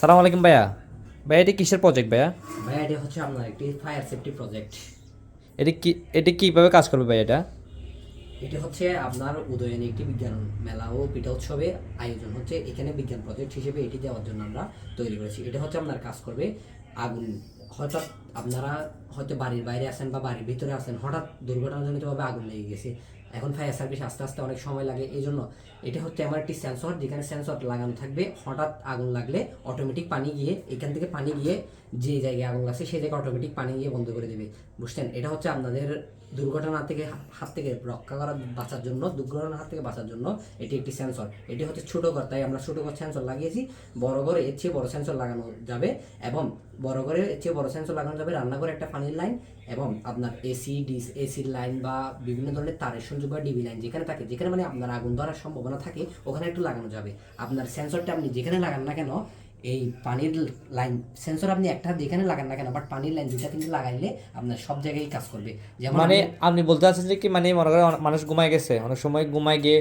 সালাম আলাইকুম ভাইয়া। ভাইয়া এটি কিসের প্রজেক্ট ভাইয়া? ভাইয়া এটা হচ্ছে আপনার একটি ফায়ার সেফটি প্রজেক্ট এটি কি এটি কীভাবে কাজ করবে ভাইয়া এটা? এটি হচ্ছে আপনার উদয়নে একটি বিজ্ঞান মেলা ও পিঠা উৎসবে আয়োজন হচ্ছে। এখানে বিজ্ঞান প্রজেক্ট হিসেবে এটি দেওয়ার জন্য আমরা তৈরি করেছি। এটা হচ্ছে আপনার কাজ করবে আগুন হঠাৎ আপনারা হয়তো বাড়ির বাইরে আছেন বা বাড়ির ভিতরে আছেন, হঠাৎ দুর্ঘটনাজনিতভাবে আগুন লেগে গেছে। এখন ফায়ার সার্ভিস আস্তে আস্তে অনেক সময় লাগে এই জন্য এটা হচ্ছে আমার একটি সেন্সর যেখানে সেন্সর লাগানো থাকবে। হঠাৎ আগুন লাগলে অটোমেটিক পানি গিয়ে, এখান থেকে পানি গিয়ে যে জায়গায় আগুন লাগছে সেই জায়গায় অটোমেটিক পানি গিয়ে বন্ধ করে দেবে। বুঝছেন? এটা হচ্ছে আপনাদের দুর্ঘটনা থেকে হাত থেকে রক্ষা করার বাঁচার জন্য দুর্ঘটনার হাত থেকে বাঁচার জন্য এটি একটি সেন্সর এটি হচ্ছে ছোট ঘর, তাই আমরা ছোট ঘর সেন্সর লাগিয়েছি। বড় ঘরে এর চেয়ে বড় সেন্সর লাগানো যাবে এবং বড় ঘরে এর চেয়ে বড় সেন্সর লাগানো যাবে রান্নাঘরে একটা পানির লাইন এবং আপনার এসি ডিস এসির লাইন বা বিভিন্ন ধরনের তারের সংযোগ বা ডিবি লাইন যেখানে থাকে যেখানে মানে আপনার আগুন ধরার সম্ভাবনা থাকে ওখানে একটু লাগানো যাবে। আপনার সেন্সরটা আপনি যেখানে লাগান না কেন এই পানির লাইন সেন্সর আপনি একটা যেখানে লাগান না কেন বাট পানির লাইন দুইটা কিন্তু লাগাইলে আপনার সব জায়গায় কাজ করবে। যেমন মানে আপনি- বলতে চাচ্ছেন যে কি মানে মনে করেন অনেক মানুষ ঘুমায় গেছে অনেক সময় ঘুমায় গিয়ে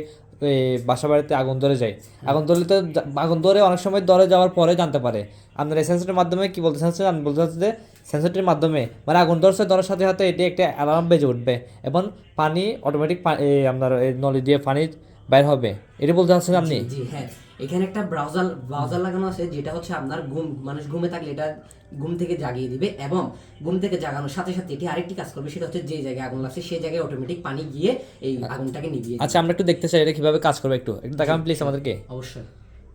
বাসা বাড়িতে আগুন ধরে যায়। আগুন ধরলে তো আগুন ধরে অনেক সময় ধরে যাওয়ার পরে জানতে পারে। আপনার এই সেন্সরের মাধ্যমে কি বলতে চাচ্ছেন? আমি বলতে চাচ্ছি যে সেন্সরটির মাধ্যমে মানে আগুন ধরছে ধরার সাথে সাথে এটি একটা অ্যালার্ম বেজে উঠবে এবং পানি অটোমেটিক আপনার এই নলি দিয়ে পানি বাইর হবে। এটি বলতে চাচ্ছেন আপনি? জি হ্যাঁ। এখানে একটা ব্রাউজার ব্রাউজার লাগানো আছে যেটা হচ্ছে আপনার ঘুম মানুষ ঘুমে থাকলে এটা ঘুম থেকে জাগিয়ে দিবে এবং ঘুম থেকে জাগানোর সাথে সাথে এটি আরেকটি কাজ করবে সেটা হচ্ছে যে জায়গায় আগুন লাগছে সেই জায়গায় অটোমেটিক পানি গিয়ে এই আগুনটাকে নিভিয়ে দিবে। আচ্ছা আমরা একটু দেখতে চাই এটা কীভাবে কাজ করবে একটু। একটু দেখান প্লিজ আমাদেরকে। অবশ্যই।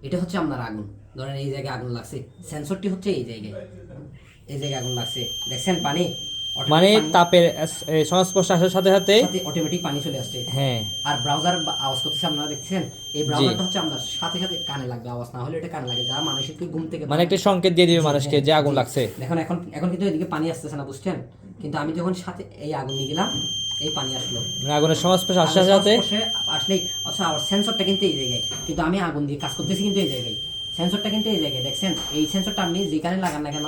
এটা হচ্ছে আপনার আগুন। ধরেন এই জায়গায় আগুন লাগছে। সেন্সরটি হচ্ছে এই জায়গায়। এই জায়গায় আগুন লাগছে। দেখছেন পানি? মানে তাপের সংস্পর্শ আসার সাথে সাথে অটোমেটিক পানি চলে আসছে। হ্যাঁ। আর ব্রাউজার আওয়াজ করতেছে আপনারা দেখছেন? এই ব্রাউজারটা হচ্ছে আপনার সাথে সাথে কানে লাগবে আওয়াজ না হলে এটা কানে লাগে। যারা মানুষের কি ঘুম থেকে মানে একটা সংকেত দিয়ে দিবে মানুষকে যে আগুন লাগছে। দেখুন এখন এখন কিন্তু এদিকে পানি আসতেছে না বুঝছেন? কিন্তু আমি যখন সাথে এই আগুন নিয়ে গেলাম এই পানি আসলো। মানে আগুনের সংস্পর্শ আসার সাথে সাথে আসলেই আচ্ছা আমার সেন্সরটা কিন্তু এই জায়গায়। কিন্তু আমি আগুন দিয়ে কাজ করতেছি কিন্তু এই জায়গায়। সেন্সরটা কিন্তু এই জায়গায় দেখছেন? এই সেন্সরটা আপনি যেখানে লাগান না কেন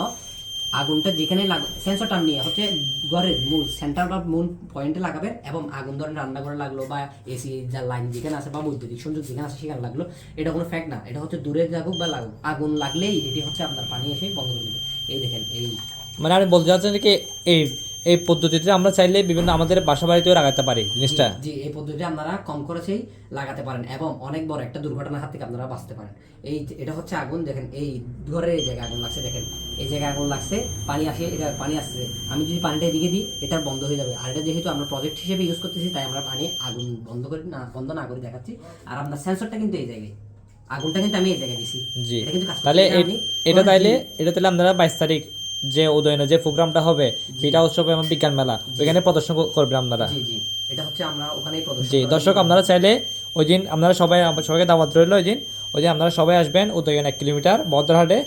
আগুনটা যেখানে সেন্সর সেন্সরটা নিয়ে হচ্ছে ঘরের মূল সেন্টার বা মূল পয়েন্টে লাগাবেন এবং আগুন ধরেন রান্নাঘরে লাগল বা এসি যা লাইন যেখানে আছে বা বৈদ্যুতিক সংযোগ যেখানে আছে সেখানে লাগল, এটা কোনো ফ্যাক্ট না, এটা হচ্ছে দূরে লাগুক বা লাগুক, আগুন লাগলেই এটি হচ্ছে আপনার পানি এসে বন্ধ করে দেবে। এই দেখেন, এই মানে আমি বলতে চাচ্ছেন যে কি এই এই পদ্ধতিতে আমরা চাইলে বিভিন্ন আমাদের বাসা বাড়িতেও লাগাতে পারি জিনিসটা। জি এই পদ্ধতিতে আপনারা কম খরচেই লাগাতে পারেন এবং অনেক বড় একটা দুর্ঘটনার হাত থেকে আপনারা বাঁচতে পারেন। এই এটা হচ্ছে আগুন দেখেন এই ঘরের এই জায়গায় আগুন লাগছে দেখেন। এই জায়গায় আগুন লাগছে পানি আসে এটা পানি আসছে। আমি যদি পানিটা এদিকে দিই এটা বন্ধ হয়ে যাবে। আর এটা যেহেতু আমরা প্রজেক্ট হিসেবে ইউজ করতেছি তাই আমরা পানি আগুন বন্ধ করে না বন্ধ না করে দেখাচ্ছি। আর আপনার সেন্সরটা কিন্তু এই জায়গায়। আগুনটা কিন্তু আমি এই জায়গায় দিছি। জি। তাহলে এটা তাইলে এটা তাহলে আপনারা বাইশ তারিখ যে উদয়নে যে প্রোগ্রামটা হবে সেটা উৎসব এবং বিজ্ঞান মেলা। ওইখানে প্রদর্শন করবেন আপনারা। এটা হচ্ছে আমরা ওখানেই প্রদর্শন জি দর্শক আপনারা চাইলে ওই দিন আপনারা সবাই সবাইকে দাওয়াত রইল ওই দিন। ওই দিন আপনারা সবাই আসবেন উদয়ন এক কিলোমিটার বদ্রহাটে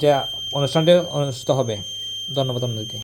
যে অনুষ্ঠানটি অনুষ্ঠিত হবে। ধন্যবাদ আপনাদেরকে।